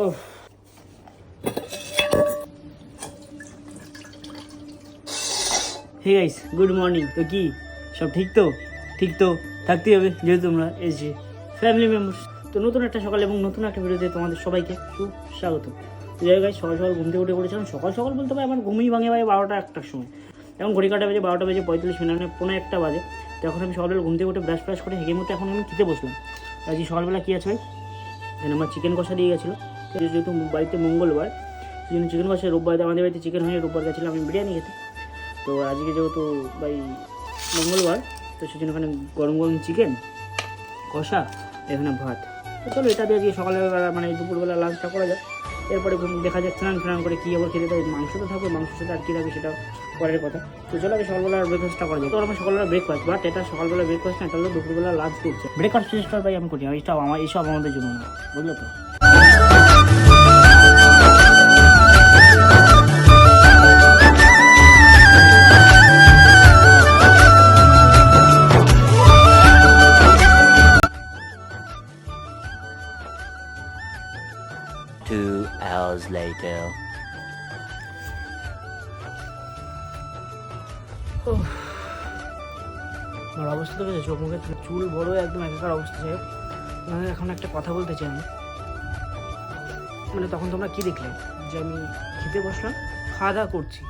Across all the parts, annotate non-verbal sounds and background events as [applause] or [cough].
ও hey guys good morning তো কি? সব ঠিক তো? ঠিক তো? থাকতেই হবে, যেহেতু তোমরা এসে ফ্যামিলি মেম্বার্স তো নতুন একটা সকাল এবং নতুন একটা ভিডিওতে তোমাদের সবাইকে সুস্বাগত। যাই গাইস সকাল সকাল ঘুম থেকে উঠে পড়েছিলাম। সকাল সকাল বলতে পারি আমার ঘুমই ভাঙে ভাই বারোটা একটার সময়। এখন ঘড়ি কাটা বাজে বারোটা বাজে পঁয়তাল্লিশ মিনিট মানে পনেরো একটা বাজে। তো এখন আমি সকালবেলা ঘুম থেকে উঠে ব্রাশ ফ্রাশ করে হেগে মতো এখন আমি খেতে বসলাম। আজকে সকালবেলা কী আছে ভাই? আমার চিকেন কষা দিয়ে গেছিল। যেহেতু বাড়িতে মঙ্গলবার সেই জন্য চিকেন কষা রোববার আমাদের বাড়িতে চিকেন হয়ে রোববার গেছিলাম আমি বিরিয়ানি খেতে। তো আজকে যেহেতু ভাই মঙ্গলবার, তো সেই জন্য এখানে গরম গরম চিকেন কষা, এখানে ভাত। চলো এটা দিয়ে আজকে সকালবেলা মানে দুপুরবেলা লাঞ্চটা করা যায় এরপরে দেখা যাচ্ছে স্নান ফ্নান করে কী আবার খেতে দেয় মাংস তো থাকবে মাংসের সাথে আর কী থাকবে সেটা পরের কথা। তো চলো আগে সকালবেলা ব্রেকফাস্টটা করা যায় তো আমার সকালবেলা ব্রেকফাস্ট বাট এটা সকালবেলা ব্রেকফাস্ট না, এটা হলো দুপুরবেলা লাঞ্চ করছে। ব্রেকফাস্ট ফিস্টটা ভাই আমি করি এইসব আমার এইসব আমাদের জন্য না, বুঝলো তো? Later. আমার অবস্থা তো চোখ মুখে চুল বড় একদম একাকার অবস্থা, যাই। তোমাদের এখন একটা কথা বলতে চাই আমি। মানে তখন তোমরা কি দেখলে? যে আমি খেতে বসলাম খাওয়া দাওয়া করছি।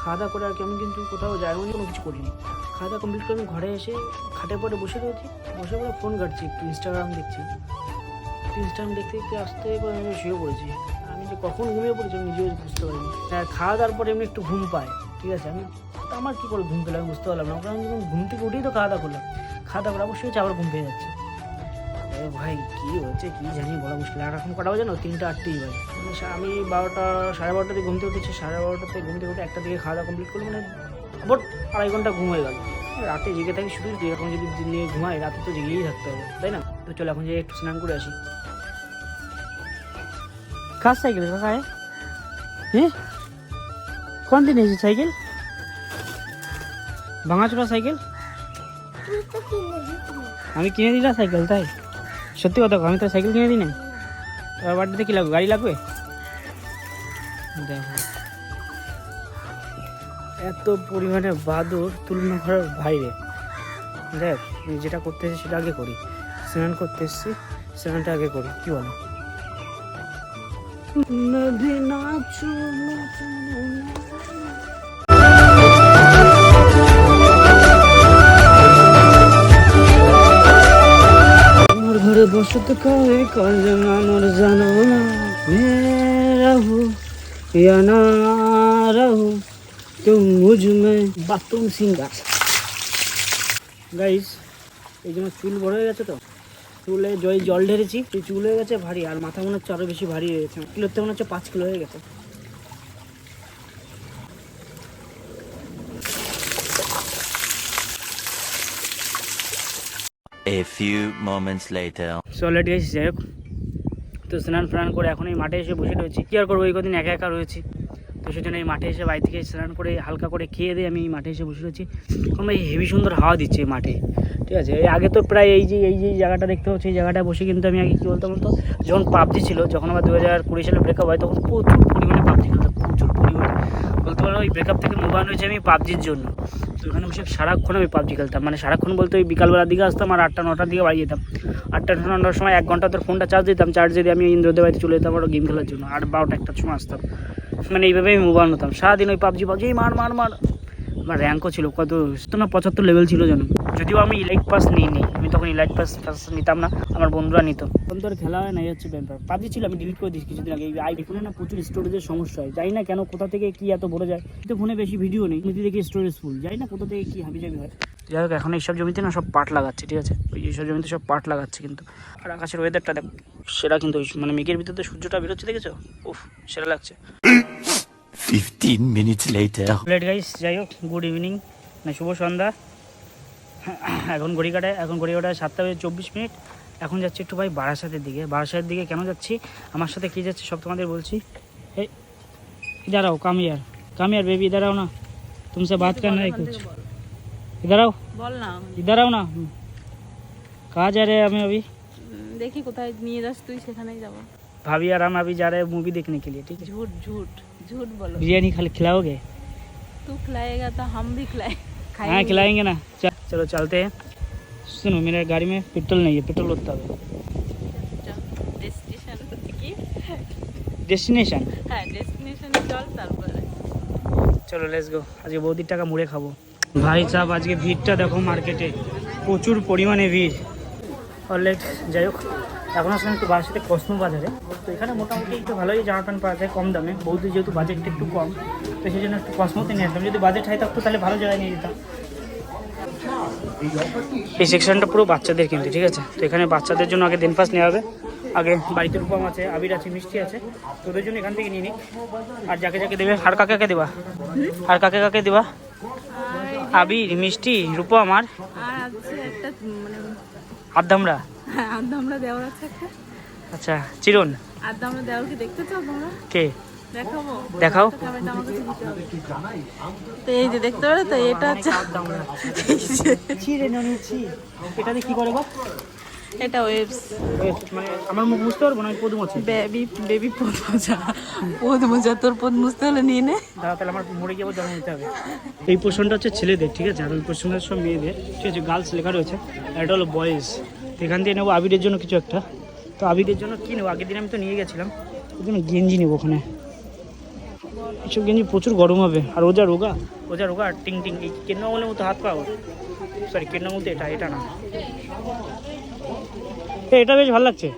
খাওয়া দাওয়া করে আর কি আমি কিন্তু কোথাও যাইনি কোনো কিছু করিনি। খাওয়া দাওয়া কমপ্লিট করে আমি ঘরে এসে খাটের পরে বসে রয়েছি। বসে পরে ফোন ঘাটছি, একটু ইনস্টাগ্রাম দেখছি। ইনস্টাগ্রাম দেখতে দেখতে আসতে আমি শুয়ে পড়েছি। আমি যে কখন ঘুমিয়ে পড়েছি আমি নিজেও বুঝতে পারিনি। হ্যাঁ খাওয়া দাওয়ার পরে এমনি একটু ঘুম পায়, ঠিক আছে? আমি আমার কী করে ঘুম পেলাম আমি বুঝতে পারলাম না। কারণ যখন ঘুম থেকে উঠেই তো খাওয়া দাওয়া করলাম খাওয়া দাওয়া করে অবশ্যই আবার ঘুম পেয়ে যাচ্ছে। ভাই, কী হচ্ছে কী জানি বলা মুশকিল। আর এখন কটা বাজে না? তিনটা আটটাই বাজে। মানে আমি বারোটা, সাড়ে বারোটাতে ঘুম থেকে উঠেছি। সাড়ে বারোটাতে ঘুম থেকে উঠে একটা দিকে খাওয়া দাওয়া কমপ্লিট করলাম। মানে আবার আড়াই ঘণ্টা ঘুম হয়ে গেল। রাতে জেগে থাকি শুধু এরকম যদি নিয়ে ঘুমাই, রাতে তো জেগেই থাকতে হবে, তাই না? তো চলো, এখন যে একটু স্নান করে আসি। কার সাইকেল কাকা হ্যাঁ কোন দিন এসেছে সাইকেল ভাঙাচোরা সাইকেল আমি কিনে দিলাম সাইকেল তাই সত্যি কথা আমি তো সাইকেল কিনে দিই না এবার বার্থডেতে কী লাগবে গাড়ি লাগবে দেখো এত পরিমাণে বাদর তুলনা করার বাইরে দেখ যেটা করতে এসেছি সেটা আগে করি স্নান করতে এসেছি স্নানটা আগে করি কি বলো নদী নাচো নাচো আমার ঘরে বসে তো কাউরে কাজ আমার জানো না मैं रहूं या ना रहूं तुम मुझ में বাতুম সিঙ্গার গাইস এই জন্য চুল বড় হয়ে গেছে তো চুলে জয় জল ঢেলেছি। সেই চুল হয়ে গেছে ভারী আর মাথা মনে হচ্ছে আরও বেশি ভারী হয়ে গেছে। কিলোতে মনে হচ্ছে পাঁচ কিলো হয়ে গেছে। A few moments later. Solid গেছি যাই হোক তো স্নান ফ্নান করে এখন এই মাঠে এসে বসে রয়েছি। কি আর করব এই কদিন একা একা রয়েছি। তো সেই জন্য এই মাঠে এসে বাড়ি থেকে স্নান করে হালকা করে খেয়ে দিয়ে আমি এই মাঠে এসে বসে রয়েছি। এখন ভাই হেভি সুন্দর হাওয়া দিচ্ছে এই মাঠে। ঠিক আছে? এই আগে তো প্রায় এই যে এই যে জায়গাটা দেখতে হচ্ছে এই জায়গাটা বসে কিন্তু আমি আগে কী বলতাম বলতো, যখন পাবজি ছিল, যখন আমার দু হাজার কুড়ি সালে ব্রেকআপ হয়, তখন প্রচুর পরিমাণে পাবজি খেলতাম, প্রচুর পরিমাণে। বলতে পারো, ওই ব্রেকআপ থেকে মোবাইল হয়েছে আমি পাবজির জন্য। তো ওখানে বসে সারাক্ষণ আমি পাবজি খেলতাম। মানে সারাক্ষণ বলতে ওই বিকালবেলার দিকে আসতাম আর আটটা, নটার দিকে বাড়ি যেতাম। আটটা, নটা, নটার সময় এক ঘণ্টা তোর ফোনটা চার্জ দিতাম চার্জ দিয়ে আমি ইন্দ্রদেব বাড়িতে চলে যেতাম আরও গেম খেলার জন্য। আর বারোটা, একটার সময় আসতাম। মানে এইভাবে আমি মোবাইল হতাম। সারাদিন ওই পাবজি পাবজি মার মার মার। আমার র্যাঙ্কও ছিল কত না পঁচাত্তর লেভেল ছিল যেন। যদিও আমি ইলাইট পাস নিই নি আমি তখন ইলাইট পাস পাস নিতাম না আমার বন্ধুরা নিত। আর খেলা হয় না এই হচ্ছে ব্যাপার। পাবজি ছিল আমি ডিলিট করে দিয়েছি কিছুদিন আগে। আই ফোনে না প্রচুর স্টোরেজের সমস্যা হয়। জানি না কেন কোথা থেকে কি এত ভরে যায়। কিন্তু ফোনে বেশি ভিডিও নেই। এমনিতে দেখি স্টোরেজ ফুল জানি না কোথা থেকে কি হাবি জাবি হয়। যাই হোক এখন এইসব জমিতে না সব পাট লাগাচ্ছে ঠিক আছে? ওই এইসব জমিতে সব পাট লাগাচ্ছে কিন্তু। আর আকাশের ওয়েদারটা দেখ সেটা কিন্তু ওই মানে মেঘের ভিতরে সূর্যটা বেরোচ্ছে দেখেছ? উফ সেটা লাগছে। 15 minutes later. লেট গাইস যাই হোক গুড ইভিনিং না শুভ সন্ধ্যা। এখন ঘড়ি কাটায় এখন ঘড়ি কাটায় সাতটা বেজে চব্বিশ মিনিট এখন যাচ্ছি একটু ভাই বারাসাতের দিকে বারাসাতের দিকে কেন যাচ্ছি আমার সাথে কে যাচ্ছে সব তোমাদের বলছি এই इधर आओ कम यार कम यार बेबी इधर आओ ना तुमसे बात करना है कुछ इधर आओ বল না इधर आओ ना कहाँ जा रहे हैं हमें अभी উম, দেখি কোথায় নিয়ে যাস তুই সেখানেই যাবো भाभी और हम अभी जा रहे हैं मूवी देखने के लिए ठीक है झूठ झूठ झूठ बोलो बिरयानी खाली खिलाओगे तू खिलाएगा तो हम भी खिलाए हाँ खिलाएंगे ना चल चलो चलते हैं सुनो मेरे गाड़ी में पेट्रोल नहीं है पेट्रोल होता है ডেস্টিনেশন কি ডেস্টিনেশন হ্যাঁ ডেস্টিনেশনে চল তারপরে চলো লেটস গো আজকে বৌদির টাকা মুড়ে খাবো ভাই সাহেব আজকে ভিড়টা দেখো মার্কেটে প্রচুর পরিমাণে ভিড় অলরেড যাই হোক এখন আসলাম একটু বাসাতে কসমো বাজারে তো এখানে মোটামুটি একটু ভালোই জামা প্যান্ট পাওয়া যায় কম দামে বৌদির যেহেতু বাজেটটা একটু কম তো সেই জন্য একটু কসমোতে নিয়ে আসলাম। যদি বাজেট হাই থাকতো তাহলে ভালো জায়গায় নিয়ে যেতাম। এই সেকশনটা পুরো বাচ্চাদের কিন্তু ঠিক আছে? তো এখানে বাচ্চাদের জন্য আগে দেন ফার্স্ট নেওয়া হবে। আগে বাড়িতে রূপম আছে আবির আছে মিষ্টি আছে। তোদের জন্য এখান থেকে নিয়ে নিই আর যাকে যাকে দেবে আর কাকে কাকে দেবা? আর কাকে কাকে দেবা? আবির মিষ্টি রূপম আর আর আছে একটা মানে আদ্দামরা হ্যাঁ আদামরা দেওয়ার আছে একটা। আচ্ছা চিরন। আদামরা দেওয়ার কি দেখতে চাও তোমরা? কে? দেখাও। তো এই যে দেখতে পারো তো এটা হচ্ছে এটা দিয়ে কি করে এটা ওয়েবস মানে আমার মুখ বুঝতে পারব না? আমি পদুম আছে বেবি বেবি পদ মোজা পদ মোজা তোর পদ মুছতে হলে নিয়ে নে। দাদা তাহলে আমার মরে নিতে হবে। এই পোর্শনটা হচ্ছে ছেলেদের ঠিক আছে? আর ওই পোর্শনটা সব মেয়েদের ঠিক আছে? গার্লস লেখা রয়েছে। আর এটা হলো বয়েজ এখান দিয়ে নেব আবিরের জন্য কিছু একটা। তো আবিরের জন্য কী নেব? আগের দিন আমি তো নিয়ে গেছিলাম। ওই জন্য গেঞ্জি নেব ওখানে। এসব গেঞ্জি প্রচুর গরম হবে। আর ও যা রোগা? ও যা রোগা টিং টিং এই কেন্নামলের মতো হাত পাও সরি কেন্নামলতে এটা এটা না। এটা বেশ ভালো লাগছে।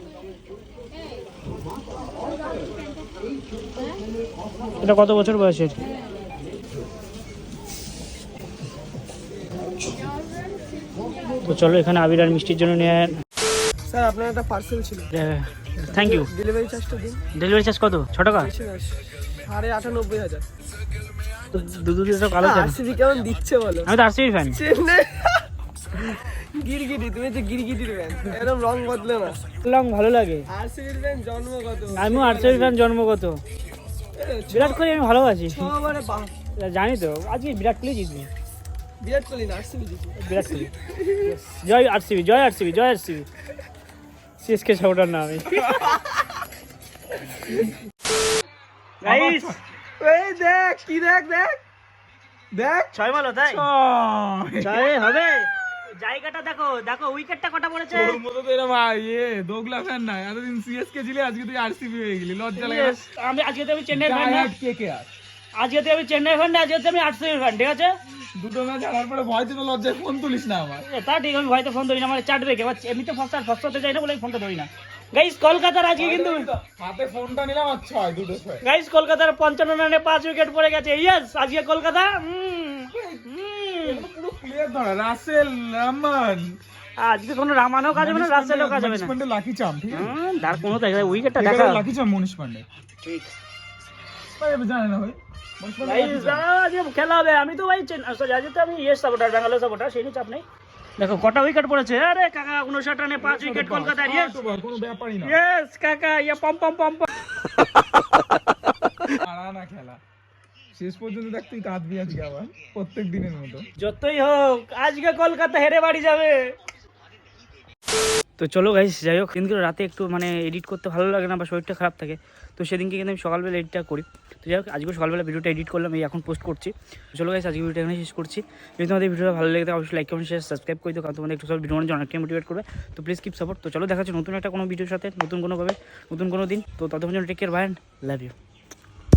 এটা কত বছর বয়সের? তো চলো এখানে আবির আর মিষ্টির জন্য নিয়ে স্যার আপনার একটা পার্সেল ছিল। থ্যাংক ইউ ডেলিভারি চার্জটা দিন। ডেলিভারি চার্জ কত? ছ টাকা? সাড়ে আটানব্বই হাজার। কালো আরসিবি কেমন দিচ্ছে বলো? আমি তো আরসিবি ফ্যান চেন্নাই। গিরগিটি তুমি যে গিরগিটির ফ্যান এরকম রং বদলে না? লং ভালো লাগে। আরসিবির ফ্যান জন্মগত। আমিও আরসিবি ফ্যান জন্মগত। বিরাট কোহলি আমি ভালোবাসি। জানি তো আজকে বিরাট কোহলি জিতবে। বিরাট কোহলি না আরসিবি জিতে বিরাট কোহলি। জয় আরসিবি জয় আরসিবি জয় আরসিবি। সিএসকে সাপোর্টার না আমি। গাইস এই দেখ কি দেখ দেখ। দেখ। ছয় মালো তাই? ছয়। হবে। জায়গাটা দেখো দেখো উইকেটটা কটা পড়েছে? ওর মতো তো এরকম ইয়ে দোগলা ফ্যান না এতদিন সিএসকে ছিলে আজকে তুই আরসিবি হয়ে গেলি। লজ্জা লাগে আমি আজকে তো আমি চেন্নাই ফ্যান না। কে কে আজকে তো আমি চেন্নাই ফ্যান না আজকে তো আমি আরসিবি ফ্যান ঠিক আছে? দুটো ম্যাচ হারার পরে ভয়তে তো লজ্জায় ফোন তুলিস না আমার। তা ঠিক আমি ভয়তে ফোন ধরি না আমার চাট রেখে। এমনিতে ফার্স্ট আর ফার্স্ট হতে চাই না বলে ফোনটা ধরি না। গাইস কলকাতার আজকে কিন্তু হাতে ফোনটা নিলাম আর ছয় দুটো ছয়। গাইস কলকাতার পঞ্চান্ন রানে পাঁচ উইকেট পড়ে গেছে। ইয়েস আজকে কলকাতা। পুরো ধরা। রাসেল রহমান আজকে কোনো রামানও কাজ হবে না রাস্তায়ও কাজ হবে না। পান্ডে লাকি চাম ঠিক আছে? তার কোনো দেখা উইকেটটা দেখা। লাকি চাম মনীষ পান্ডে ঠিক। জানে না ভাই। খেলা হবে আমি তো ভাই সরি আজকে তো আমি ইয়েস সাপোর্টার ব্যাঙ্গালোর সাপোর্টার সেই চাপ নেই। দেখো কটা উইকেট পড়েছে? আরে কাকা উনষাট রানে পাঁচ উইকেট কলকাতার ইয়েস কোনো ব্যাপারই না। ইয়েস কাকা ইয়া পম পম পম পম। [laughs] খেলা। শেষ পর্যন্ত দেখ তুই কাঁদবি আজকে আবার প্রত্যেক দিনের মতো। যতই হোক আজকে কলকাতা হেরে বাড়ি যাবে। তো চলো গাইস যাই হোক কিন্তু রাতে একটু মানে এডিট করতে ভালো লাগে না বা শরীরটা খারাপ থাকে, তো সেদিনকে কিন্তু আমি সকালবেলা এডিটটা করি। তো যাই হোক, আজকে সকালবেলা ভিডিওটা এডিট করলাম, এই এখন পোস্ট করছি। চলো গাইস আজকে ভিডিওটা এখানে শেষ করছি। যদি তোমাদের ভিডিওটা ভালো লেগে অবশ্যই লাইক কমেন্ট শেয়ার সাবস্ক্রাইব করে দিও, কারণ তোমাদের একটু সব ভিডিও জন্য অনেকটাই মোটিভেট করবে। তো প্লিজ কিপ সাপোর্ট তো চলো, দেখা হচ্ছে নতুন একটা কোনো ভিডিওর সাথে, নতুন কোনোভাবে নতুন কোনো দিন। তো ততক্ষণ take care bye love you